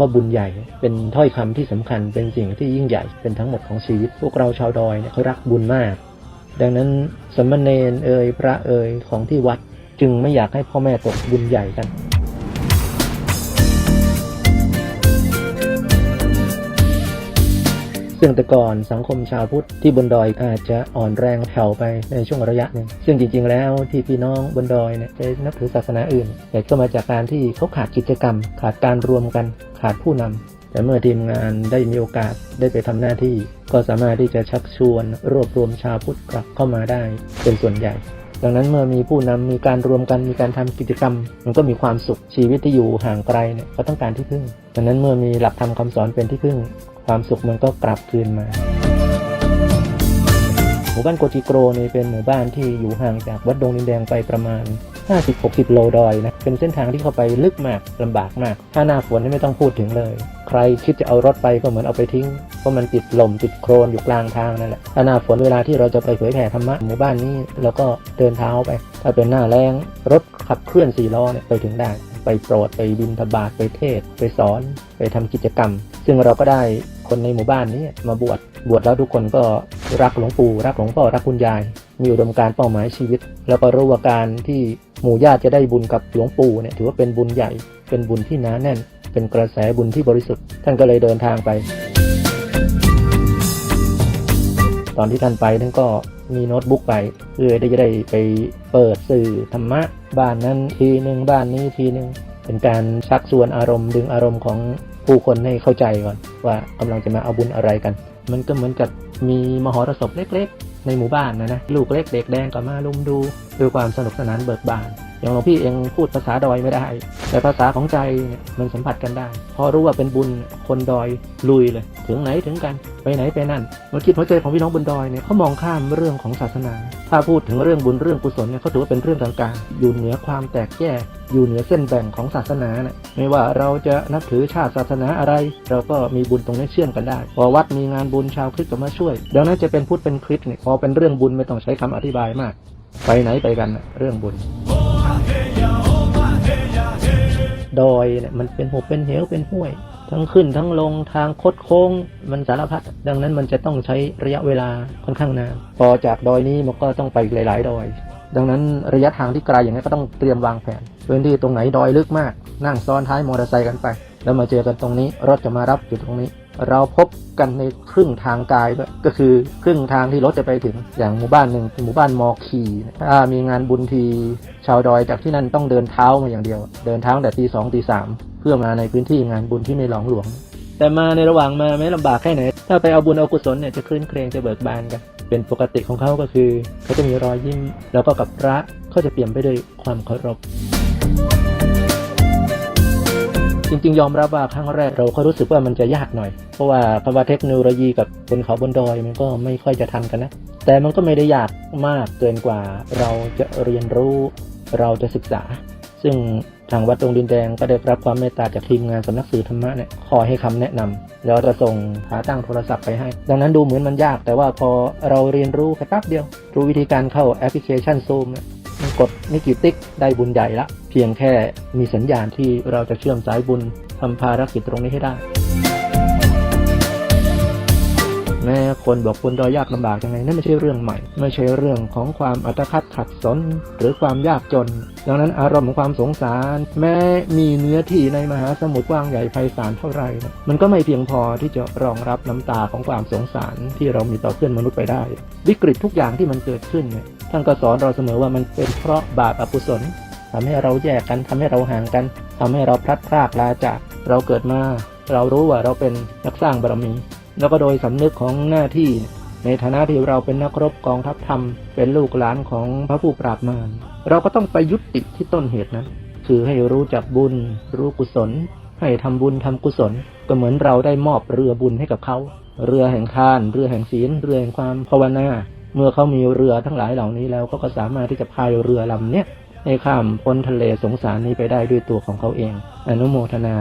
ว่าบุญใหญ่ เป็นถ้อยคำที่สำคัญเป็นสิ่งที่ยิ่งใหญ่เป็นทั้งหมดของชีวิต พวกเราชาวดอยเนี่ยเขารักบุญมาก ดังนั้นสมณเณรเอ่ยพระเอ่ยของที่วัดจึงไม่อยากให้พ่อแม่ตกบุญใหญ่กัน ซึ่งแต่ก่อนสังคมชาวพุทธที่บนดอยอาจจะอ่อนแรงแผ่วไปในช่วงระยะหนึ่งซึ่งจริง ๆ แล้วที่พี่น้องบนดอยเนี่ยจะนับถือศาสนาอื่น แต่ก็มาจากการที่เขาขาดกิจกรรม ขาดการรวมกันขาดผู้นำแต่เมื่อทีมงานได้มีโอกาสได้ไปทำหน้าที่ ก็สามารถที่จะชักชวนรวบรวมชาวพุทธกลับเข้ามาได้เป็นส่วนใหญ่ดังนั้นเมื่อมีผู้นำมีการรวมกันมีการทำกิจกรรม มันก็มีความสุขชีวิตที่อยู่ห่างไกลเนี่ยก็ต้องการที่พึ่งดังนั้นเมื่อมีหลักธรรมคำสอนเป็นที่พึ่ง ความสุขมันก็กลับคืนมาหมู่บ้านโกจิโกรนี่เป็นหมู่บ้านที่อยู่ห่างจากวัดดงดินแดงไปประมาณ 50-60 โลดอยนะ เป็นเส้นทางที่เข้าไปลึกมากลำบากมาก ถ้าหน้าฝนนี่ไม่ต้องพูดถึงเลย ใครคิดจะเอารถไปก็เหมือนเอาไปทิ้ง เพราะมันติดลมติดโครนอยู่กลางทางนั่นแหละ ถ้าหน้าฝนเวลาที่เราจะไปเผยแผ่ธรรมะหมู่บ้านนี้เราก็เดินเท้าไป ถ้าเป็นหน้าแรงรถขับเคลื่อนสี่ล้อเนี่ยไปถึงได้ ไปโปรดไปบินทบาทไปเทศ ไปสอน ไปทำกิจกรรม ซึ่งเราก็ได้ คนในหมู่บ้านนี้มาบวชบวชแล้วทุกคนก็รักหลวงปู่รักหลวงพ่อรักคุณยาย มีอุดมการณ์เป้าหมายชีวิต แล้วก็รู้ว่าการที่หมู่ญาติจะได้บุญกับหลวงปู่เนี่ยถือว่าเป็นบุญใหญ่ เป็นบุญที่หนาแน่น เป็นกระแสบุญที่บริสุทธิ์ ท่านก็เลยเดินทางไป ตอนที่ท่านไปท่านก็มีโน้ตบุ๊กไปเพื่อจะได้ไปเปิดสื่อธรรมะบ้านนั้นทีหนึ่งบ้านนี้ทีหนึ่งเป็นการชักชวนอารมณ์ดึงอารมณ์ของผู้คนให้เข้าใจก่อน ว่ากำลังจะมาเอาบุญอะไรกัน มันก็เหมือนกับมีมหรสพเล็กๆ ในหมู่บ้านนะนะลูกเล็กเด็กแดงก็มาลุมดูด้วยความสนุกสนานเบิกบาน อย่างหลวงพี่เองพูดภาษาดอยไม่ได้ แต่ภาษาของใจมันสัมผัสกันได้ พอรู้ว่าเป็นบุญคนดอยลุยเลย ถึงไหนถึงกัน ไปไหนไปนั่นหัวจิตหัวใจของพี่น้องบนดอยเนี่ยเขามองข้ามเรื่องของศาสนา ถ้าพูดถึงเรื่องบุญเรื่องกุศลเนี่ยเขาถือว่าเป็นเรื่องกลางๆอยู่เหนือความแตกแยกอยู่เหนือเส้นแบ่งของศาสนาเนี่ยไม่ว่าเราจะนับถือชาติศาสนาอะไร เราก็มีบุญตรงนี้เชื่อมกันได้ พอวัดมีงานบุญชาวคริสต์ก็มาช่วยดังนั้นจะเป็นพุทธเป็นคริสต์เนี่ยพอเป็นเรื่องบุญไม่ต้องใช้คำอธิบายมาก ไปไหนไปกันนะเรื่องบุญดอยเนี่ยมันเป็นหุบเป็นเหวเป็นห้วย ทั้งขึ้นทั้งลงทางคดโค้ง มันสารพัดดังนั้นมันจะต้องใช้ระยะเวลาค่อนข้างนานพอจากดอยนี้มันก็ต้องไปหลาย ๆ ดอย ดังนั้นระยะทางที่ไกลอย่างนี้ก็ต้องเตรียมวางแผนพื้นที่ตรงไหนดอยลึกมาก นั่งซ้อนท้ายมอเตอร์ไซค์กันไป แล้วมาเจอกันตรงนี้รถจะมารับอยู่ตรงนี้ เราพบกันในครึ่งทางกายด้วยก็คือครึ่งทางที่รถจะไปถึงอย่างหมู่บ้านหนึ่งหมู่บ้านมอคีถ้ามีงานบุญทีชาวดอยจากที่นั่นต้องเดินเท้ามาอย่างเดียว เดินเท้าแต่ตีสองตีสามเพื่อมาในพื้นที่งานบุญที่ไม่หลองหลวง แต่มาในระหว่างมาไม่ลำบากแค่ไหน ถ้าไปเอาบุญเอากุศลเนี่ยจะคลื่นเครงจะเบิกบานกัน เป็นปกติของเขาก็คือ เขาจะมีรอยยิ้มแล้วก็กับพระเขาจะเปลี่ยมไปด้วยความเคารพ ริงๆ ยอมรับว่าครั้งแรกเราก็รู้สึกว่ามันจะยากหน่อย เพราะว่าคำว่าเทคโนโลยีกับบนเขาบนดอยมันก็ไม่ค่อยจะทันกันนะ แต่มันก็ไม่ได้ยากมากเกินกว่าเราจะเรียนรู้เราจะศึกษา ซึ่งทางวัดดงดินแดงก็ได้รับความเมตตาจากทีมงานสำนักสื่อธรรมะเนี่ยคอยให้คำแนะนำแล้วจะส่งขาตั้งโทรศัพท์ไปให้ ดังนั้นดูเหมือนมันยาก แต่ว่าพอเราเรียนรู้แค่แป๊บเดียว รู้วิธีการเข้าแอปพลิเคชันซูมเนี่ย กดไม่กี่ติ๊กได้บุญใหญ่ละ เพียงแค่มีสัญญาณที่เราจะเชื่อมสายบุญทำภารกิจตรงนี้ให้ได้ แม้คนบอกคนดอยยากลำบากยังไงนั่นไม่ใช่เรื่องใหม่ ไม่ใช่เรื่องของความอัตคัดขัดสนหรือความยากจน ดังนั้นอารมณ์ของความสงสาร แม้มีเนื้อที่ในมหาสมุทรกว้างใหญ่ไพศาลเท่าไหร่นะมันก็ไม่เพียงพอที่จะรองรับน้ำตาของความสงสารที่เรามีต่อเพื่อนมนุษย์ไปได้ วิกฤตทุกอย่างที่มันเกิดขึ้นเนี่ย ท่านก็สอนเราเสมอว่ามันเป็นเพราะบาปอกุศลทำให้เราแยกกันทำให้เราห่างกันทำให้เราพลัดพรากลาจากเราเกิดมา เรารู้ว่าเราเป็นนักสร้างบารมี แล้วก็โดยสำนึกของหน้าที่ ในฐานะที่เราเป็นนักรบกองทัพธรรม เป็นลูกหลานของพระผู้ปราบมารเราก็ต้องไปยุติที่ต้นเหตุนั้นคือให้รู้จักบุญ รู้กุศล ให้ทำบุญทำกุศล ก็เหมือนเราได้มอบเรือบุญให้กับเขา เรือแห่งทาน เรือแห่งศีล เรือแห่งความภาวนา เมื่อเขามีเรือทั้งหลายเหล่านี้แล้วเขาก็สามารถที่จะพายเรือลำเนี้ยให้ข้ามพ้นทะเลสงสารนี้ไปได้ด้วยตัวของเขาเอง อนุโมทนา